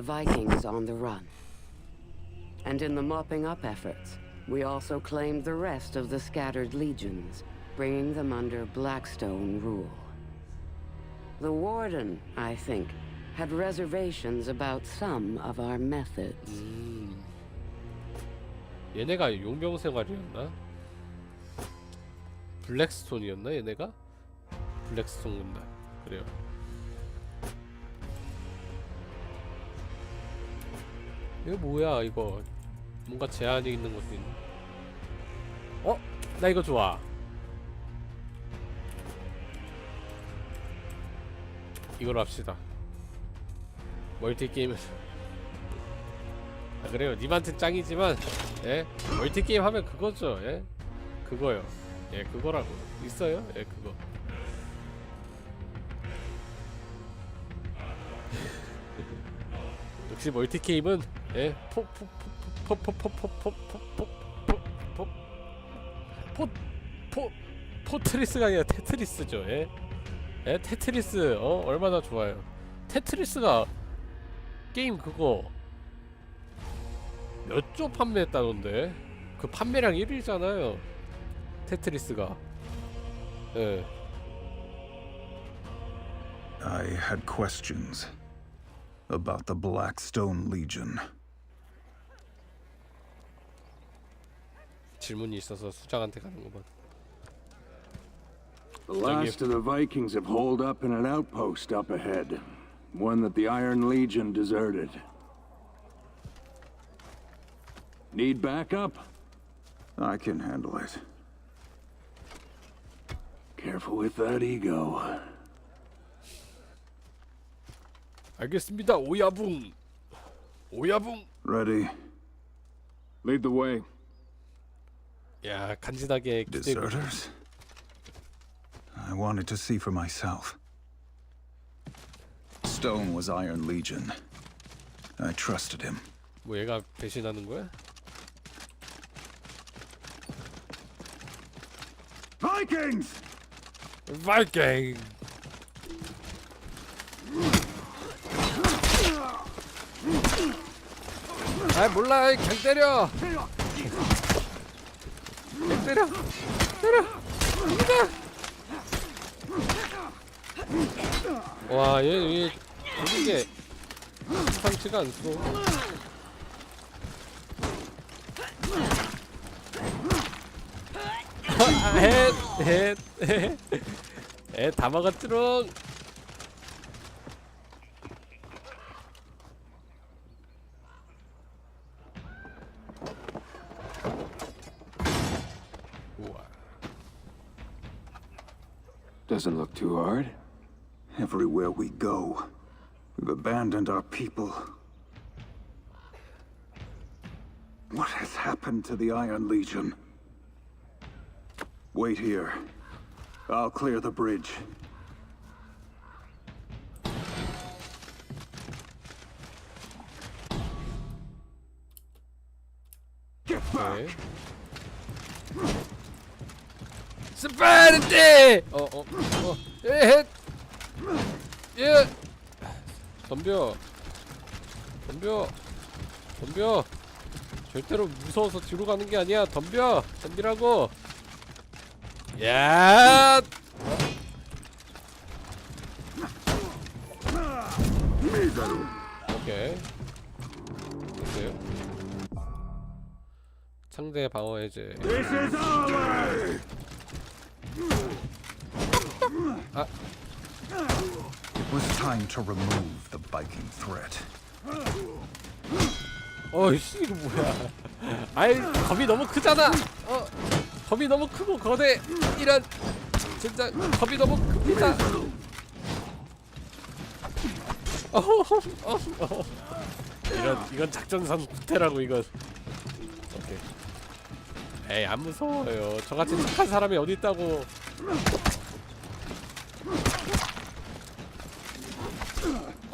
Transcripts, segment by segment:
the Vikings on the run. And in the mopping up efforts, we also claimed the rest of the scattered legions, bringing them under Blackstone rule. The Warden, I think, had reservations about some of our methods. 음. 얘네가 용병 생활이었나? 블랙스톤이었나 얘네가? 블랙스톤 군단 그래요. 이거 뭐야 이거 뭔가 제한이 있는 것도 있네. 어? 나 이거 좋아. 이걸로 합시다. 멀티 게임은 아, 그래요. 님한테 짱이지만 예 멀티 게임 하면 그거죠. 예 그거요. 예 그거라고 있어요. 예 그거. 역시 멀티 게임은 예 포포포포포포포포포포포 포트리스가 아니라 테트리스죠. 예. 예 테트리스 어 얼마나 좋아요. 테트리스가 게임 그거 몇 조 판매했다던데 그 판매량 1위잖아요 테트리스가 예 I had questions about the Blackstone Legion. 질문이 있어서 수장한테 가는 거만 The last of the Vikings have holed up in an outpost up ahead. One that the Iron Legion deserted. Need backup? I can handle it. Careful with that ego. 알겠습니다 오야붕 오야붕 Ready? Lead the way. 야 간지나게 기대고 Deserters? I wanted to see for myself. Stone was Iron Legion. I trusted him. 뭐 얘가 배신하는 거야? Vikings! 바이킹 아 몰라 그냥 때려 그냥 때려 때려. 와 얘얘 보는 게 상치가 않소 헷헷헷다 먹었지롱 doesn't look too hard. Everywhere we go, we've abandoned our people. What has happened to the Iron Legion? Wait here. I'll clear the bridge. Get back! Okay. Oh, oh. 어, 예, 예, 덤벼, 덤벼, 덤벼. 절대로 무서워서 뒤로 가는 게 아니야. 덤벼, 덤비라고. 야, 오케이. 됐어요. 상대 방어 해제. Over! It was time to remove the Viking threat. 어이씨 이거 뭐야. 아이 겁이 너무 크잖아. 어 겁이 너무 크고 거대. 이런 진짜 겁이 너무 큽니다. 어허. 이런 이건 작전상 구태라고 이건. 오케이. 에이 안 무서워요. 저같이 착한 사람이 어디 있다고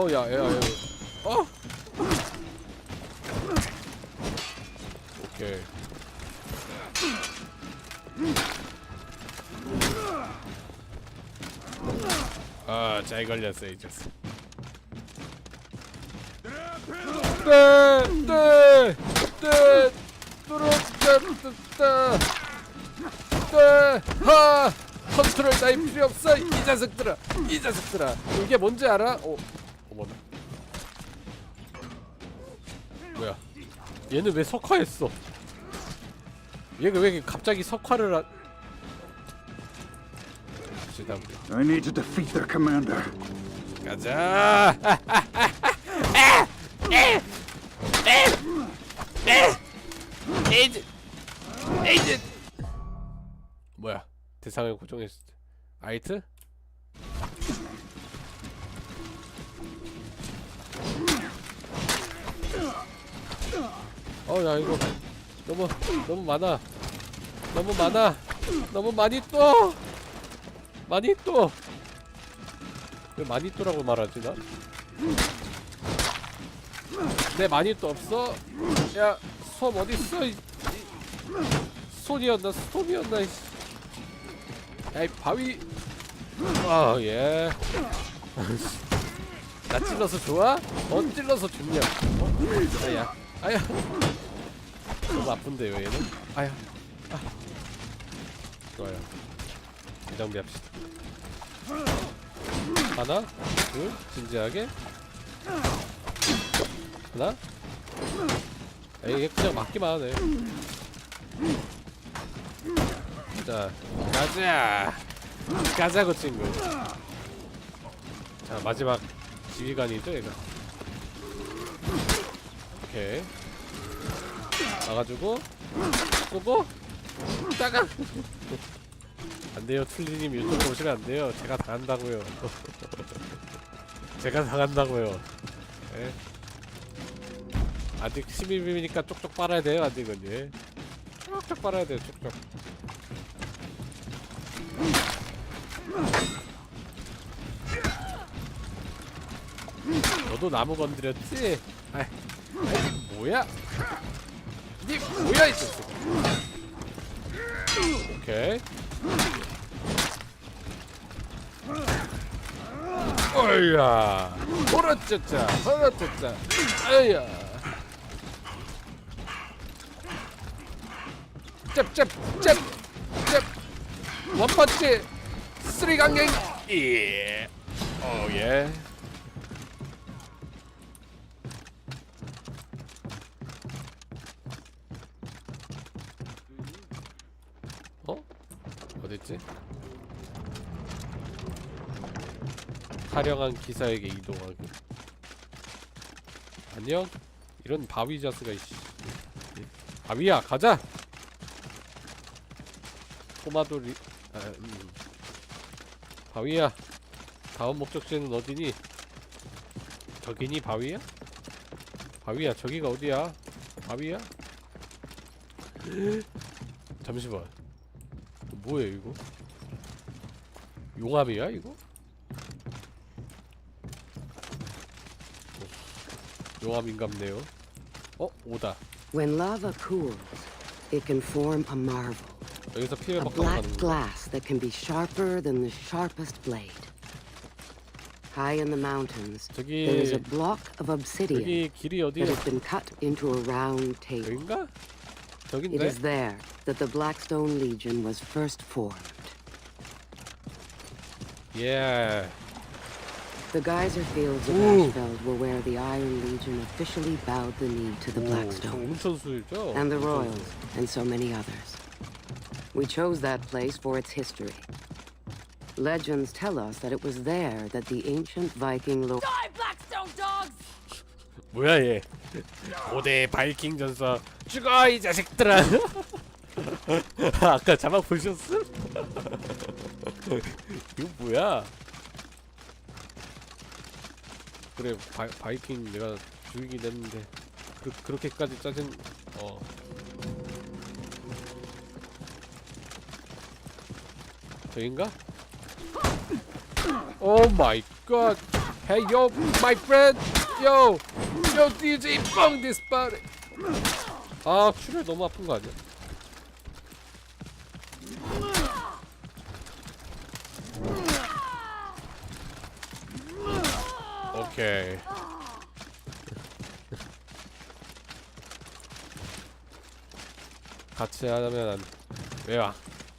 어야야 야 어 오케이. 아, 잘 걸렸어, 이제. 네, 네, 네, 뚜루뚜뚜뚜, 네, 하, 컨트롤 따위 필요 없어 이 자식들아, 이 자식들아. 이게 뭔지 알아? 어, 얘는 왜 석화했어? 얘가 왜 갑자기 석화를 하... I need to defeat their commander. 가자. 에이즈, 에이즈. 뭐야? 대상을 고정했을 때. 아이트? 어야 이거 너무 너무 많아. 너무 많아. 너무 많이 또. 많이 또. 왜 많이 또라고 말하지 나? 내 많이 또 없어? 야, 수험 어디 있어? 이, 이, 손이었나 스톰이었나? 이씨. 야, 이 바위. 아, 예. 나 찔러서 좋아? 어, 찔러서 좋냐? 어? 아야, 아야. 너무 아픈데요, 얘는? 아야, 아. 좋아요. 무장비합시다. 하나, 둘, 진지하게. 하나. 에이, 얘 그냥 맞기만 하네. 자, 가자. 가자고 친구. 자, 마지막 지휘관이죠, 얘가. 오케이. 와가지고 쏘고 따가. 안 돼요, 틀리님 유튜브 오시면 안 돼요. 제가 당한다고요. 제가 당한다고요. 예. 아직 11비니까 쪽쪽 빨아야 돼요, 아직은 예. 쪽쪽 빨아야 돼요, 쪽쪽. 너도 나무 건드렸지? 아이, 아이 뭐야? 니 뭐야 이 자식? 오케이. 어이야 호라짜짜 호라짜짜 아야 짭짭짭짭 원펀치 쓰리 강갱 예 오예 어? 어딨지? 타령한 기사에게 이동하기 안녕? 이런 바위 자스가 이씨 바위야 가자! 토마도리 아, 음. 바위야 다음 목적지는 어디니? 저기니 바위야? 바위야 저기가 어디야? 바위야? 잠시만 뭐야 이거? 용암이야 이거? 용암인갑네요. 어? 오다. When lava cools, it can form a marvel. 여기서 피해 A 받고 black 가는 거. glass that can be sharper than the sharpest blade. High in the mountains, 저기 there is a block of obsidian 여기 길이 that 어디야? has been cut into a round table. 여긴가? It 저긴데? is there that the Blackstone Legion was first formed. 예. The geyser fields of Ooh. Ashfeld were where the Iron Legion officially bowed the knee to the 오, Blackstone. 온천 수유죠? and the 온천 Royals, and so many others. We chose that place for its history. Legends tell us that it was there that the ancient Viking lord Die, Blackstone dogs! 수. 뭐야 얘? 고대 바이킹 전사 죽어 이 자식들아. 아까 자막 보셨음? 이거 뭐야? 그래 바, 바이킹 내가 죽이긴 했는데 그, 그렇게까지 짜증 어 저인가? 오 마이 갓 Hey yo Yo Yo DJ 뻥 this 아 출혈 너무 아픈 거 아니야? 오케이. 같이 하면 안 왜 와?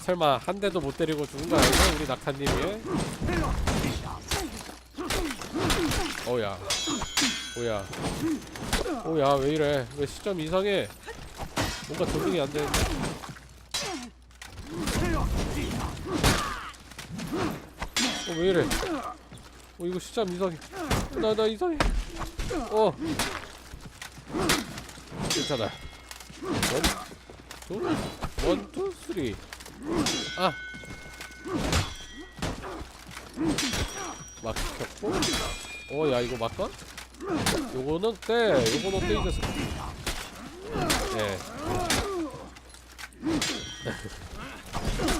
설마 한 대도 못 때리고 죽은 거 아니야? 우리 낙타님이? 오야. 오야. 오야 왜 이래? 왜 시점 이상해? 뭔가 조정이 안 되는데. 어왜 이래? 어 이거 시점 이상해. 나 나 이상해. 어. 괜찮아. 원, 투, 원, 투, 쓰리. 아. 막혔고. 어, 야 이거 막까? 요거는 때, 요거는 때 이제. 네.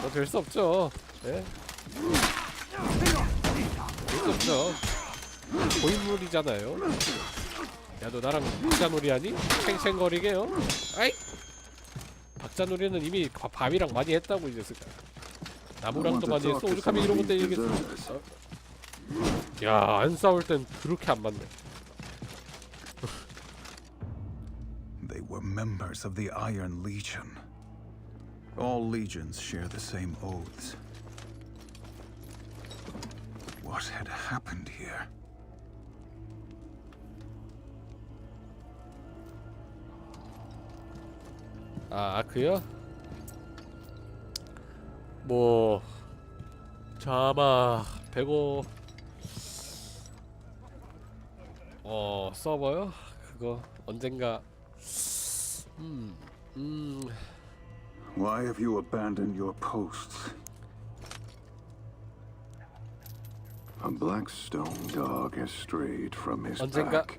뭐될 수 없죠. 예. 될수 없죠. 고인물이잖아요. 야 너 나랑 박자놀이 하니? 챙챙거리게요? 아이! 박자놀이는 이미 바- 밤이랑 많이 했다고 이제 스가 나무랑도 많이 했어 오죽하면 이런 것 때리겠어 어? 야안 싸울 땐 그렇게 안 맞네 They were members of the Iron Legion. All legions share the same oaths. What had happened here? 아 아크요? 뭐 자마 105 어 서버요? 그거 언젠가 음, 음 Why have you abandoned your posts? A Blackstone dog has strayed from his 언젠가 pack.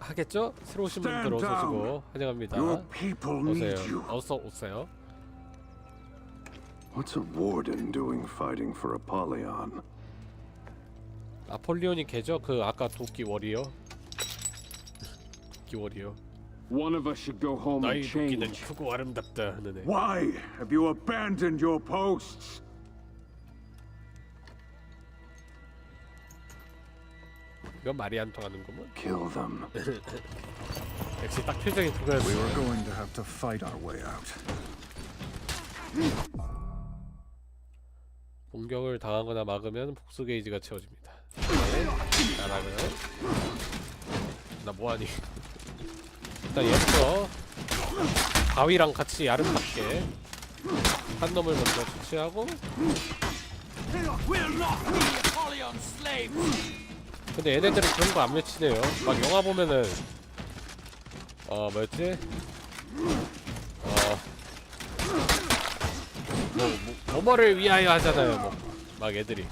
하, 하겠죠? 새로 오신 분들 Stand 어서 오시고 down. 환영합니다. Your people need 오세요. you. 어서 오세요. What's a warden doing fighting for Apollyon? 아폴리온이 걔죠? 그 아까 도끼 워리어. 도끼 워리어. One of us should go home 나의 and 도끼는 change. 크고 아름답다 하는 애. Why have you abandoned your posts? 이건 말이 안 통하는구먼. Kill them. 역시 딱 표정이 We 그거였어. were going to have to fight our way out. 공격을 당하거나 막으면 복수 게이지가 채워집니다. 네. 나라면 나 뭐하니? 일단 얘부터 바위랑 같이 아름답게 한 놈을 먼저 처치하고 근데 얘네들은 그런 거 안 맺히네요. 막 영화 보면은 어 뭐였지? 어. 뭐, 뭐, 뭐뭐를 위하여 하잖아요 뭐. 막 애들이.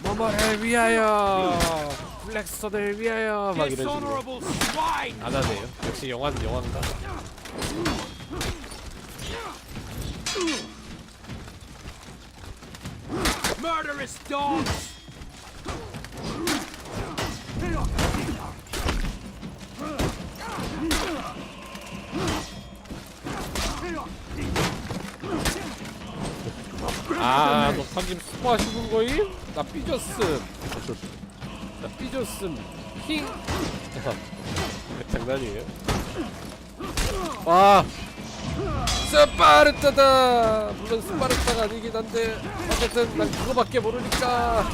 뭐뭐를 위하여. 블랙스톤을 위하여. 막 이런 식으로. 안 하네요. 역시 영화는 영화인가! 아, 너 방금 스포하시는 거임? 나 삐졌음. 나 삐졌음. 힝. 장난이에요? 와, 스파르타다. 물론 스파르타가 아니긴 한데 어쨌든 난 그거밖에 모르니까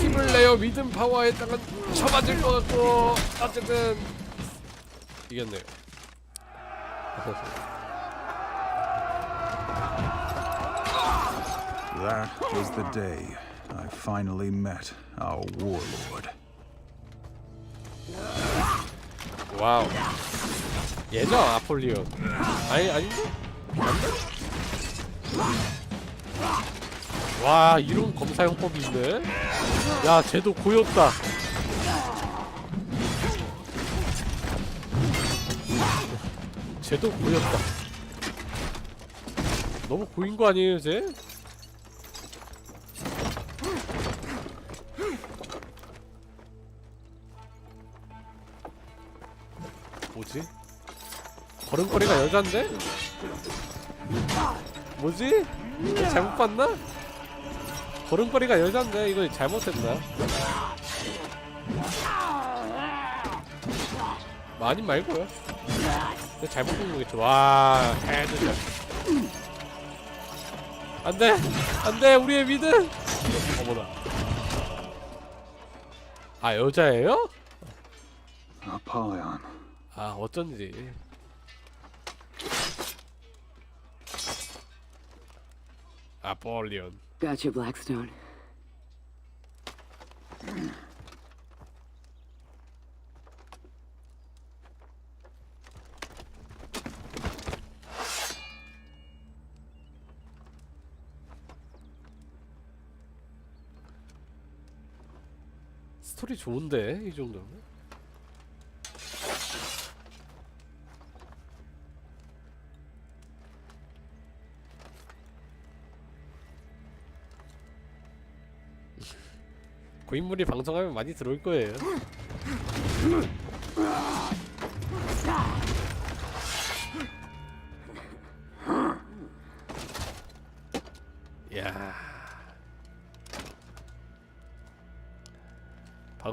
힘을 내어 믿음 파워에 따라 쳐맞을 것 같고 어쨌든 이겼네요. That was the day I finally met our warlord. 와우 얘죠 아폴리온 아니 아닌데? 와 이런 검사용법이 있네 야 쟤도 고였다 쟤도 고였다 너무 고인 거 아니에요 쟤? 뭐지? 걸음걸이가 여잔데? 뭐지? 잘못 봤나? 걸음걸이가 여잔데 이거 잘못했나? 많이 말고요. 잘못 본 거겠죠. 와, 해주자. 안돼, 안돼, 우리의 미드. 어머나. 아 여자예요? Apollyon. 아 어쩐지. 아폴리온. Gotcha, Blackstone. 스토리 좋은데 이 정도면. 고인물이 방송하면 많이 들어올 거예요.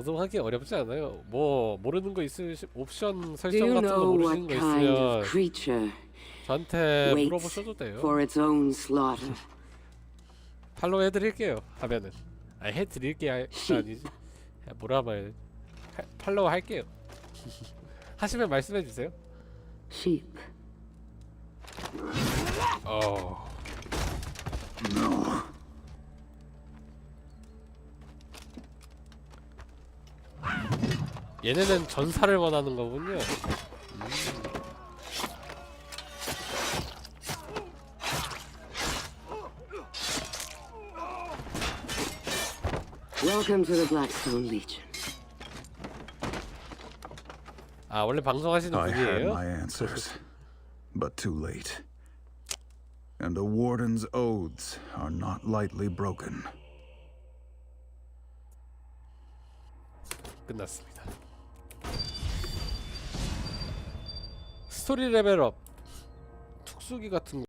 방송하기 어렵지 않아요. 뭐 모르는 거 있으시 옵션 Do 설정 you 같은 거 know 모르시는 what 거 kind 있으면 of creature 저한테 waits 물어보셔도 돼요. for its own slaughter? 팔로우 해드릴게요. 하면은 아 해드릴게 할 아니지. 야, 뭐라 말 하- 팔로우 할게요. 하시면 말씀해 주세요. Sheep. 어. 얘네는 전사를 원하는 거군요. Welcome to the Blackstone Legion. 아 원래 방송하시는 I had 분이에요? my answers, but too late. And the Warden's oaths are not lightly broken. 끝났습니다. 스토리 레벨업 특수기 같은